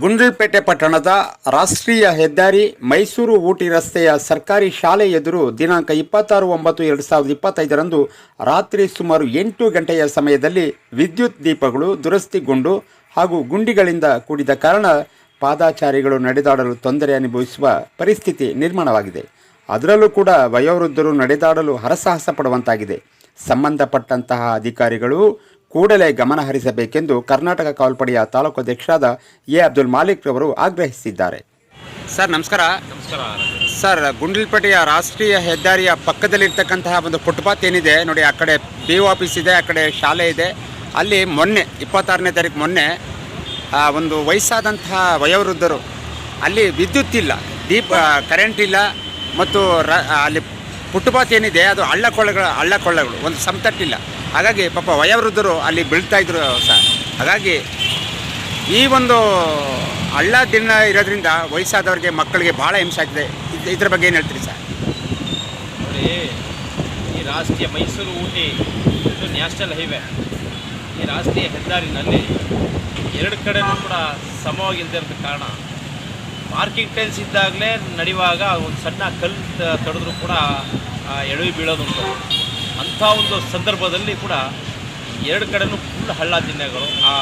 ಗುಂಡ್ಲುಪೇಟೆ ಪಟ್ಟಣದ ರಾಷ್ಟ್ರೀಯ ಹೆದ್ದಾರಿ ಮೈಸೂರು ಊಟಿ ರಸ್ತೆಯ ಸರ್ಕಾರಿ ಶಾಲೆ ಎದುರು ದಿನಾಂಕ ಇಪ್ಪತ್ತಾರು ಒಂಬತ್ತು ಎರಡು ಸಾವಿರದ ಇಪ್ಪತ್ತೈದರಂದು ರಾತ್ರಿ ಸುಮಾರು ಎಂಟು ಗಂಟೆಯ ಸಮಯದಲ್ಲಿ ವಿದ್ಯುತ್ ದೀಪಗಳು ದುರಸ್ತಿಗೊಂಡು ಹಾಗೂ ಗುಂಡಿಗಳಿಂದ ಕೂಡಿದ ಕಾರಣ ಪಾದಾಚಾರಿಗಳು ನಡೆದಾಡಲು ತೊಂದರೆ ಅನುಭವಿಸುವ ಪರಿಸ್ಥಿತಿ ನಿರ್ಮಾಣವಾಗಿದೆ. ಅದರಲ್ಲೂ ಕೂಡ ವಯೋವೃದ್ಧರು ನಡೆದಾಡಲು ಹರಸಾಹಸ ಪಡುವಂತಾಗಿದೆ. ಸಂಬಂಧಪಟ್ಟಂತಹ ಅಧಿಕಾರಿಗಳು ಕೂಡಲೇ ಗಮನ ಹರಿಸಬೇಕೆಂದು ಕರ್ನಾಟಕ ಕಾವಲ್ಪಡೆಯ ತಾಲೂಕು ಅಧ್ಯಕ್ಷರಾದ ಎ ಅಬ್ದುಲ್ ಮಾಲಿಕ್ ರವರು ಆಗ್ರಹಿಸಿದ್ದಾರೆ. ಸರ್ ನಮಸ್ಕಾರ. ನಮಸ್ಕಾರ. ಸರ್ ಗುಂಡ್ಲಪೇಟೆಯ ರಾಷ್ಟ್ರೀಯ ಹೆದ್ದಾರಿಯ ಪಕ್ಕದಲ್ಲಿರ್ತಕ್ಕಂತಹ ಒಂದು ಫುಟ್ಪಾತ್ ಏನಿದೆ ನೋಡಿ ಆ ಕಡೆ ಬಿ ಆಫೀಸ್ ಇದೆ ಆ ಕಡೆ ಶಾಲೆ ಇದೆ. ಅಲ್ಲಿ ಮೊನ್ನೆ ಇಪ್ಪತ್ತಾರನೇ ತಾರೀಕು ಮೊನ್ನೆ ಒಂದು ವಯಸ್ಸಾದಂತಹ ವಯೋವೃದ್ಧರು ಅಲ್ಲಿ ವಿದ್ಯುತ್ ಇಲ್ಲ ದೀಪ ಕರೆಂಟ್ ಇಲ್ಲ ಮತ್ತು ರ ಅಲ್ಲಿ ಫುಟ್ಪಾತ್ ಏನಿದೆ ಅದು ಹಳ್ಳ ಕೊಳ್ಳಗಳ ಹಳ್ಳ ಕೊಳ್ಳಗಳು ಒಂದು ಸಮತಟ್ಟಿಲ್ಲ ಹಾಗಾಗಿ ಪಾಪ ವಯೋವೃದ್ಧರು ಅಲ್ಲಿ ಬೀಳ್ತಾ ಇದ್ರು ಸರ್ ಹಾಗಾಗಿ ಈ ಒಂದು ಹಳ್ಳ ದಿನ ಇರೋದ್ರಿಂದ ವಯಸ್ಸಾದವ್ರಿಗೆ ಮಕ್ಕಳಿಗೆ ಭಾಳ ಹಿಂಸೆ ಆಗ್ತದೆ. ಇದ್- ಇದ್ರ ಬಗ್ಗೆ ಏನು ಹೇಳ್ತೀರಿ ಸರ್? ನೋಡಿ, ಈ ರಾಷ್ಟ್ರೀಯ ಮೈಸೂರು ಊಟಿ ಇದು ನ್ಯಾಷನಲ್ ಹೈವೇ. ಈ ರಾಷ್ಟ್ರೀಯ ಹೆದ್ದಾರಿನಲ್ಲಿ ಎರಡು ಕಡೆನೂ ಕೂಡ ಸಮವಾಗಿಲ್ಲದೆ ಕಾರಣ. ಪಾರ್ಕಿಂಗ್ ಟೈಲ್ಸ್ ಇದ್ದಾಗಲೇ ನಡೆಯುವಾಗ ಒಂದು ಸಣ್ಣ ಕಲ್ಲು ತಡೆದ್ರೂ ಕೂಡ ಎಡವಿ ಬೀಳೋದುಂಟು. ಅಂಥ ಒಂದು ಸಂದರ್ಭದಲ್ಲಿ ಕೂಡ ಎರಡು ಕಡೆನೂ ಫುಲ್ ಹಳ್ಳ ದಿನ್ನೆಗಳು ಆ,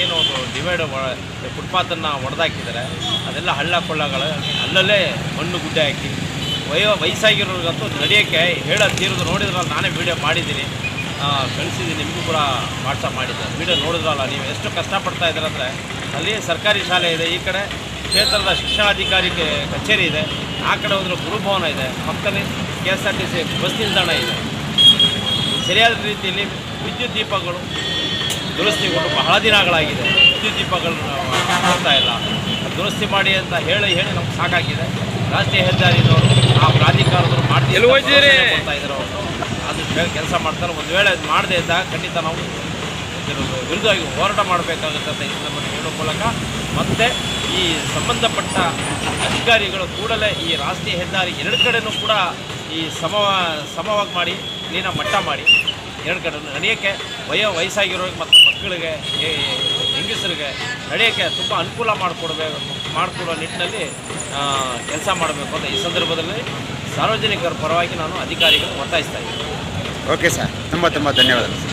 ಏನು ಒಂದು ಡಿವೈಡ್ ಫುಟ್ಪಾತನ್ನು ಒಡೆದಾಕಿದ್ದಾರೆ. ಅದೆಲ್ಲ ಹಳ್ಳ ಕೊಳ್ಳಗಳು. ಅಲ್ಲಲ್ಲೇ ಮಣ್ಣು ಗುಡ್ಡೆ ಹಾಕಿ ವಯೋ ವಯಸ್ಸಾಗಿರೋರಿಗಂತೂ ನಡೆಯೋಕ್ಕೆ ಹೇಳೋ ತೀರೋದು ನೋಡಿದ್ರಲ್ಲ ನಾನೇ ವೀಡಿಯೋ ಮಾಡಿದ್ದೀನಿ. ಕಳಿಸಿದ್ದೀನಿ ನಿಮಗೂ ಕೂಡ ವಾಟ್ಸಪ್ ಮಾಡಿದ್ದೆ. ವೀಡಿಯೋ ನೋಡಿದ್ರಲ್ಲ ನೀವು ಎಷ್ಟು ಕಷ್ಟಪಡ್ತಾ ಇದ್ದೀರ ಅಂದರೆ ಅಲ್ಲಿ ಸರ್ಕಾರಿ ಶಾಲೆ ಇದೆ ಈ ಕಡೆ ಕ್ಷೇತ್ರದ ಶಿಕ್ಷಣಾಧಿಕಾರಿ ಕಚೇರಿ ಇದೆ. ಆ ಕಡೆ ಹೋದ್ರೆ ಗುರುಭವನ ಇದೆ. ಪಕ್ಕದಲ್ಲಿ K S R T C bus ನಿಲ್ದಾಣ ಇದೆ. ಸರಿಯಾದ ರೀತಿಯಲ್ಲಿ ವಿದ್ಯುತ್ ದೀಪಗಳು ದುರಸ್ತಿಗೊಂಡು ಬಹಳ ದಿನಗಳಾಗಿದೆ. ವಿದ್ಯುತ್ ದೀಪಗಳು ಮಾಡ್ತಾ ಇಲ್ಲ. ದುರಸ್ತಿ ಮಾಡಿ ಅಂತ ಹೇಳಿ ಹೇಳಿ ನಮ್ಗೆ ಸಾಕಾಗಿದೆ. ರಾಷ್ಟ್ರೀಯ ಹೆದ್ದಾರಿನವರು ಆ ಪ್ರಾಧಿಕಾರದವರು ಮಾಡ್ತಾ ಇದ್ದಾರೆ ಅವರು. ಅದು ಕೆಲಸ ಮಾಡ್ತಾರೆ. ಒಂದು ವೇಳೆ ಅದು ಮಾಡದೇ ಇದ್ದಾಗ ಖಂಡಿತ ನಾವು ಇದ್ರ ವಿರುದ್ಧವಾಗಿ ಹೋರಾಟ ಮಾಡಬೇಕಾಗುತ್ತೆ ಅಂತ ಈ ಸಂದರ್ಭದಲ್ಲಿ ಹೇಳೋ ಮೂಲಕ ಮತ್ತೆ ಈ ಸಂಬಂಧಪಟ್ಟ ಅಧಿಕಾರಿಗಳು ಕೂಡಲೇ ಈ ರಾಷ್ಟ್ರೀಯ ಹೆದ್ದಾರಿ ಎರಡು ಕಡೆಯೂ ಕೂಡ ಈ ಸಮ ಸಮವಾಗಿ ಮಾಡಿ ನೀನ ಮಟ್ಟ ಮಾಡಿ. ಎರಡು ಕಡೆ ನಡೆಯೋಕ್ಕೆ ವಯೋ ವಯಸ್ಸಾಗಿರೋರಿಗೆ ಮತ್ತು ಮಕ್ಕಳಿಗೆ ಹೆಂಗಸರಿಗೆ ನಡೆಯೋಕ್ಕೆ ತುಂಬ ಅನುಕೂಲ ಮಾಡಿಕೊಡ್ಬೇಕು ಮಾಡಿಕೊಡೋ ನಿಟ್ಟಿನಲ್ಲಿ ಕೆಲಸ ಮಾಡಬೇಕು ಅಂತ ಈ ಸಂದರ್ಭದಲ್ಲಿ ಸಾರ್ವಜನಿಕರ ಪರವಾಗಿ ನಾನು ಅಧಿಕಾರಿಗಳು ಒತ್ತಾಯಿಸ್ತಾ ಇದ್ದೀನಿ. Okay sir. ತುಂಬ ತುಂಬ ಧನ್ಯವಾದಗಳು